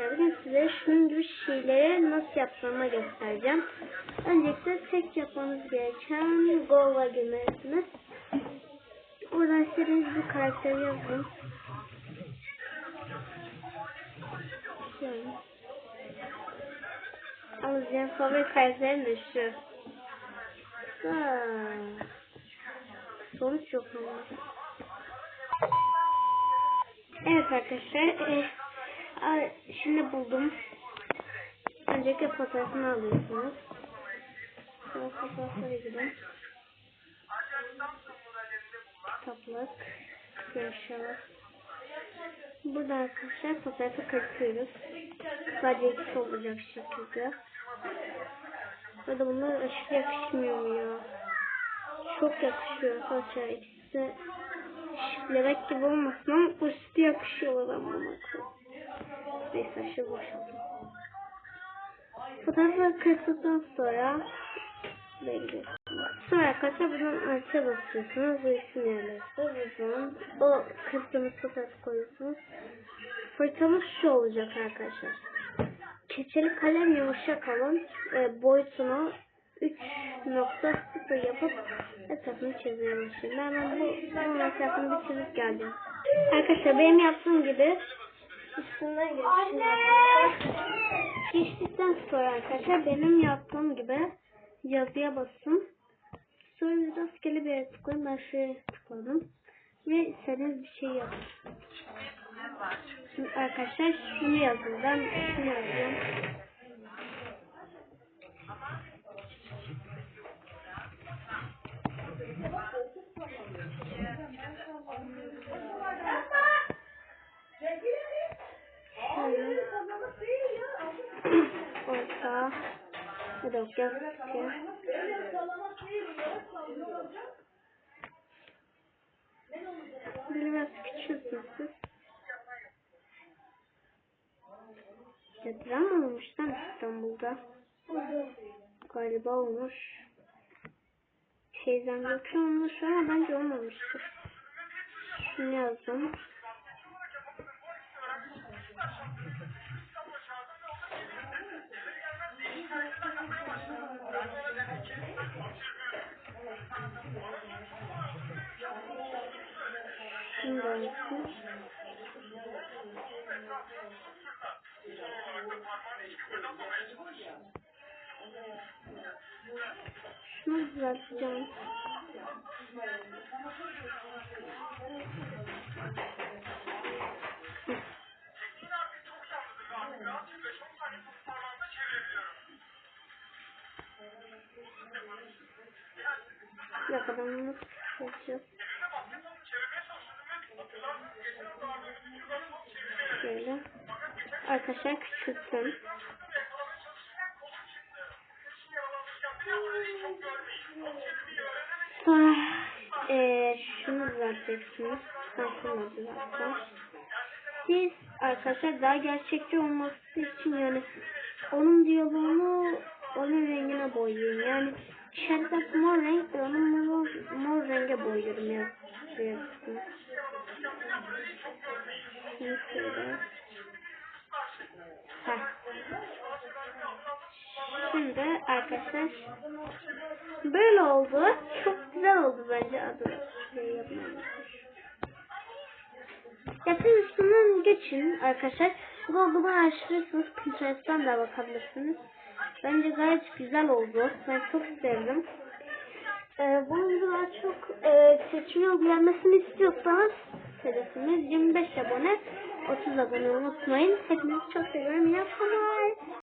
arkadaşlar bugün size şunun gibi şeyleri nasıl yapmamı göstereceğim. Öncelikle tek yapmanız gereken Google'a girmelisiniz. Oradan istediğiniz bir karakteri yazın. Şöyle. Alacağım favori karakterim de şu. Ha. Sonuç yok ama. Evet arkadaşlar. E, a- şimdi buldum. Öncelikle fotoğrafını alıyorsunuz. Sonra fotoğraflara gidin. Kitaplık. Görüşürüz. Burada arkadaşlar fotoğrafı kırpıyoruz. Sadece ikisi olacak şekilde. Burada bunlar aşırı yakışmıyor mu ya? Çok yakışıyor arkadaşlar. İkisi şiflemek gibi olmasın ama üstü yakışıyorlar ama Neyse aşırı boşaltım. Fotoğrafı kırptıktan sonra belli. Sonra arkadaşlar buradan artıya basıyorsunuz. Bu isim yerleştir. Buradan o kırptığınız fotoğrafı koyuyorsunuz. Fırçamız şu olacak arkadaşlar. Keçeli kalem yumuşak alın. E, boyutunu 3.0 yapıp etrafını başlayın. Ben hemen bu, bunun etrafını bir çizip geldim. Arkadaşlar benim yaptığım gibi üstünden geçin arkadaşlar. Geçtikten sonra arkadaşlar benim yaptığım gibi yazıya basın. Sonra rastgele bir yere tıklayın. Ben şuraya tıkladım. Ve istediğiniz bir şey yapın. Şimdi arkadaşlar şunu yazın. Ben şunu yazıyorum. Şöyle. Dakika yazıyor. Böyle biraz küçültün siz. Deprem mi olmuş lan İstanbul'da? Galiba olmuş. Teyzem yoksa olmuş ama bence olmamıştır. Şunu yazdım. Şunu da yazdım. Şunu düzelteceğim. Bir dakika bunu yapacağız. Şöyle. Arkadaşlar küçülttüm. Sonra eee şunu düzelteceksiniz. Şunu düzelteceğim. Siz arkadaşlar daha gerçekçi olması için yani onun diyaloğunu onun rengine boyayın. Yani işaretler mor renk ve onun mor, mor renge boyuyorum ya. Yazısını. Şimdi şöyle. Heh. Şimdi arkadaşlar böyle oldu. Çok güzel oldu bence adı. Şey yapmamız. Yapın üstünden geçin arkadaşlar. Google'dan araştırırsınız. Pinterest'ten de bakabilirsiniz. Bence gayet güzel oldu. Ben çok sevdim. Ee, bunun daha çok e, seçim yol gelmesini istiyorsanız hedefimiz 25 abone 30 abone unutmayın. Hepinizi çok seviyorum. İyi akşamlar.